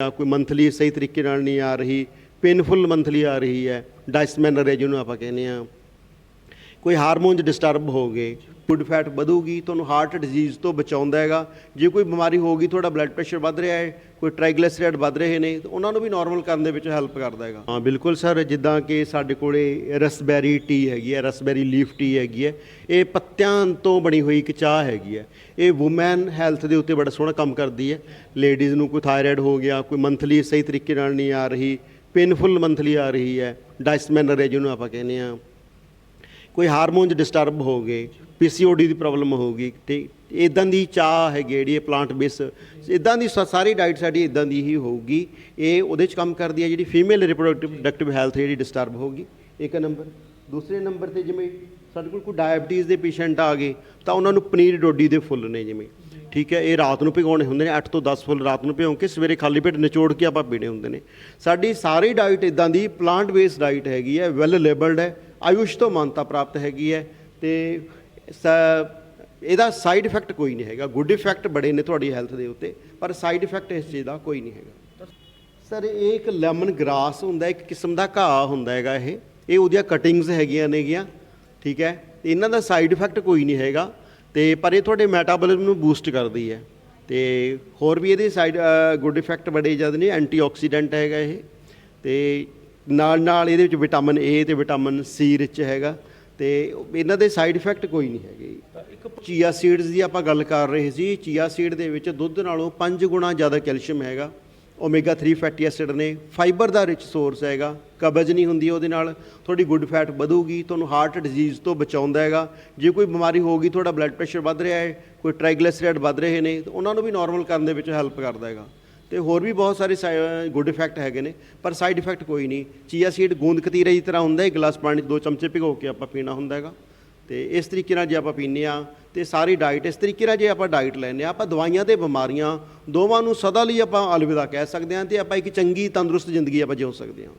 ਜਾਂ ਕੋਈ ਮੰਥਲੀ ਸਹੀ ਤਰੀਕੇ ਨਾਲ ਨਹੀਂ ਆ ਰਹੀ ਪੇਨਫੁਲ ਮੰਥਲੀ ਆ ਰਹੀ ਹੈ ਡਾਇਸਮੈਨਰ ਹੈ ਜਿਹਨੂੰ ਆਪਾਂ ਕਹਿੰਦੇ ਆ ਕੋਈ ਹਾਰਮੋਨਸ ਡਿਸਟਰਬ ਹੋ ਗਏ ਗੁੱਡ ਫੈਟ ਵਧੂਗੀ, ਤੁਹਾਨੂੰ ਹਾਰਟ ਡਿਜ਼ੀਜ਼ ਤੋਂ ਬਚਾਉਂਦਾ ਹੈਗਾ। ਜੇ ਕੋਈ ਬਿਮਾਰੀ ਹੋਗੀ ਤੁਹਾਡਾ ਬਲੱਡ ਪ੍ਰੈਸ਼ਰ ਵੱਧ ਰਿਹਾ ਹੈ, ਕੋਈ ਟ੍ਰਾਈਗਲਿਸਰਾਈਡ ਵੱਧ ਰਹੇ ਨੇ, ਤਾਂ ਉਹਨਾਂ ਨੂੰ ਵੀ ਨਾਰਮਲ ਕਰਨ ਦੇ ਵਿੱਚ ਹੈਲਪ ਕਰਦਾ ਹੈਗਾ। ਹਾਂ, ਬਿਲਕੁਲ ਸਰ, ਜਿੱਦਾਂ ਕਿ ਸਾਡੇ ਕੋਲੇ ਰਸਬੈਰੀ ਟੀ ਹੈਗੀ ਹੈ, ਰਸਬੈਰੀ ਲੀਫ ਟੀ ਹੈਗੀ ਹੈ, ਇਹ ਪੱਤਿਆਂ ਤੋਂ ਬਣੀ ਹੋਈ ਇੱਕ ਚਾਹ ਹੈਗੀ ਹੈ। ਇਹ ਔਮਨ ਹੈਲਥ ਦੇ ਉੱਤੇ ਬੜਾ ਸੋਹਣਾ ਕੰਮ ਕਰਦੀ ਹੈ। ਲੇਡੀਜ਼ ਨੂੰ ਕੋਈ ਥਾਇਰਾਇਡ ਹੋ ਗਿਆ, ਕੋਈ ਮੰਥਲੀ ਸਹੀ ਤਰੀਕੇ ਨਾਲ ਨਹੀਂ ਆ ਰਹੀ ਪੇਨਫੁਲ ਮੰਥਲੀ ਆ ਰਹੀ ਹੈ ਡਾਇਸਮੈਨਰ ਹੈ ਜਿਹਨੂੰ ਆਪਾਂ ਕਹਿੰਦੇ ਆ ਕੋਈ ਹਾਰਮੋਨਸ ਡਿਸਟਰਬ ਹੋ ਗਏ ਪੀਸੀਓਡੀ ਦੀ ਪ੍ਰੋਬਲਮ ਹੋ ਗਈ ਤੇ ਇਦਾਂ ਦੀ ਚਾਹ ਹੈ ਜਿਹੜੀ ਇਹ ਪਲਾਂਟ ਬੇਸ ਇਦਾਂ ਦੀ ਸਾ- ਸਾਰੀ ਡਾਈਟ ਸਾਡੀ ਇਦਾਂ ਦੀ ਹੀ ਹੋਊਗੀ। ਇਹ ਉਹਦੇ ਚ ਕੰਮ ਕਰਦੀ ਹੈ ਜਿਹੜੀ ਫੀਮੇਲ ਰਿਪਰੋਡਕਟਿਵ ਹੈਲਥ ਜਿਹੜੀ ਡਿਸਟਰਬ ਹੋਗੀ ਇੱਕ ਨੰਬਰ ਦੂਸਰੇ ਨੰਬਰ ਤੇ ਜਿਵੇਂ ਸਾਡੇ ਕੋਲ ਕੋਈ ਡਾਇਬਟੀਜ਼ ਦੇ ਪੇਸ਼ੈਂਟ ਆ ਗਏ, ਤਾਂ ਉਹਨਾਂ ਨੂੰ ਪਨੀਰ ਡੋਡੀ ਦੇ ਫੁੱਲ ਨੇ ਜਿਵੇਂ। ਠੀਕ ਹੈ, ਇਹ ਰਾਤ ਨੂੰ ਭਿਗਾਉਣੇ ਹੁੰਦੇ ਨੇ 8 ਤੋਂ 10 ਫੁੱਲ ਰਾਤ ਨੂੰ ਭਿਉਂ ਕੇ ਸਵੇਰੇ ਖਾਲੀ ਪੇਟ ਨਿਚੋੜ ਕੇ ਆਪਾਂ ਪੀਣੇ ਹੁੰਦੇ ਨੇ। ਸਾਡੀ ਸਾਰੀ ਡਾਈਟ ਇਦਾਂ ਦੀ ਪਲਾਂਟ ਬੇਸਡ ਡਾਈਟ ਹੈਗੀ ਹੈ ਵੈਲ ਲੇਬਲਡ ਹੈ। ਆਯੁਸ਼ ਤੋਂ ਮਾਨਤਾ ਪ੍ਰਾਪਤ ਹੈਗੀ ਹੈ ਤੇ ਸ- ਇਹਦਾ ਸਾਈਡ ਇਫੈਕਟ ਕੋਈ ਨਹੀਂ ਹੈਗਾ। ਗੁੱਡ ਇਫੈਕਟ ਬੜੇ ਨੇ ਤੁਹਾਡੀ ਹੈਲਥ ਦੇ ਉੱਤੇ, ਪਰ ਸਾਈਡ ਇਫੈਕਟ ਇਸ ਚੀਜ਼ ਦਾ ਕੋਈ ਨਹੀਂ ਹੈਗਾ। ਸਰ, ਇਹ ਇੱਕ ਲੈਮਨ ਗ੍ਰਾਸ ਹੁੰਦਾ, ਇੱਕ ਕਿਸਮ ਦਾ ਘਾਹ ਹੁੰਦਾ ਹੈਗਾ ਇਹ। ਇਹ ਉਹਦੀਆਂ ਕਟਿੰਗਸ ਹੈਗੀਆਂ ਨੇਗੀਆਂ, ਠੀਕ ਹੈ? ਤੇ ਇਹਨਾਂ ਦਾ ਸਾਈਡ ਇਫੈਕਟ ਕੋਈ ਨਹੀਂ ਹੈਗਾ। ਤੇ ਪਰ ਇਹ ਤੁਹਾਡੇ ਮੈਟਾਬੋਲਿਜ਼ਮ ਨੂੰ ਬੂਸਟ ਕਰਦੀ ਹੈ। ਤੇ ਹੋਰ ਵੀ ਇਹਦੇ ਸਾਈਡ ਗੁੱਡ ਇਫੈਕਟ ਬੜੇ ਜ਼ਿਆਦਾ ਨੇ ਐਂਟੀਆਕਸੀਡੈਂਟ ਹੈਗਾ ਇਹ। ਤੇ ਨਾਲ ਨਾਲ ਇਹਦੇ ਵਿੱਚ ਵਿਟਾਮਿਨ ਏ ਤੇ ਵਿਟਾਮਿਨ ਸੀ ਰਿਚ ਹੈਗਾ ਤੇ ਇਹਨਾਂ ਦੇ ਸਾਈਡ ਇਫੈਕਟ ਕੋਈ ਨਹੀਂ ਹੈਗੇ ਇੱਕ ਚੀਆ ਸੀਡਸ ਦੀ ਆਪਾਂ ਗੱਲ ਕਰ ਰਹੇ ਸੀ ਚੀਆ ਸੀਡ ਦੇ ਵਿੱਚ ਦੁੱਧ ਨਾਲੋਂ 5 ਗੁਣਾ ਜ਼ਿਆਦਾ ਕੈਲਸ਼ੀਅਮ ਹੈਗਾ। ਓਮੇਗਾ 3 ਫੈਟੀ ਐਸਿਡ ਨੇ ਫਾਈਬਰ ਦਾ ਰਿਚ ਸੋਰਸ ਹੈਗਾ। ਕਬਜ਼ ਨਹੀਂ ਹੁੰਦੀ ਉਹਦੇ ਨਾਲ ਤੁਹਾਡੀ ਗੁੱਡ ਫੈਟ ਵਧੂਗੀ ਤੁਹਾਨੂੰ ਹਾਰਟ ਡਿਜ਼ੀਜ਼ ਤੋਂ ਬਚਾਉਂਦਾ ਹੈਗਾ। ਜੇ ਕੋਈ ਬਿਮਾਰੀ ਹੋਗੀ ਤੁਹਾਡਾ ਬਲੱਡ ਪ੍ਰੈਸ਼ਰ ਵੱਧ ਰਿਹਾ ਹੈ ਕੋਈ ਟ੍ਰਾਈਗਲਿਸਰਾਈਡ ਵੱਧ ਰਹੇ ਨੇ ਤਾਂ ਉਹਨਾਂ ਨੂੰ ਵੀ ਨਾਰਮਲ ਕਰਨ ਦੇ ਵਿੱਚ ਹੈਲਪ ਕਰਦਾ ਹੈਗਾ। ਤੇ ਹੋਰ ਵੀ ਬਹੁਤ ਸਾਰੇ ਗੁੱਡ ਇਫੈਕਟ ਹੈਗੇ ਨੇ, ਪਰ ਸਾਈਡ ਇਫੈਕਟ ਕੋਈ ਨਹੀਂ। ਚੀਆ ਸੀਡ ਗੂੰਦ ਕਤੀਰੇ ਦੀ ਤਰ੍ਹਾਂ ਹੁੰਦਾ ਹੈ ਇੱਕ ਗਲਾਸ ਪਾਣੀ 'ਚ ਦੋ ਚਮਚੇ ਭਿਗੋ ਕੇ ਆਪਾਂ ਪੀਣਾ ਹੁੰਦਾ ਹੈਗਾ। ਤੇ ਇਸ ਤਰੀਕੇ ਨਾਲ ਜੇ ਆਪਾਂ ਪੀਂਦੇ ਆ ਤੇ ਸਾਰੀ ਡਾਈਟ ਇਸ ਤਰੀਕੇ ਨਾਲ ਜੇ ਆਪਾਂ ਡਾਈਟ ਲੈਂਦੇ ਆ ਆਪਾਂ ਦਵਾਈਆਂ ਤੇ ਬਿਮਾਰੀਆਂ, ਦੋਵਾਂ ਨੂੰ ਸਦਾ ਲਈ ਆਪਾਂ ਅਲਵਿਦਾ ਕਹਿ ਸਕਦੇ ਹਾਂ ਤੇ ਆਪਾਂ ਇੱਕ ਚੰਗੀ ਤੰਦਰੁਸਤ ਜ਼ਿੰਦਗੀ ਆਪਾਂ ਜਿਉ ਸਕਦੇ ਹਾਂ।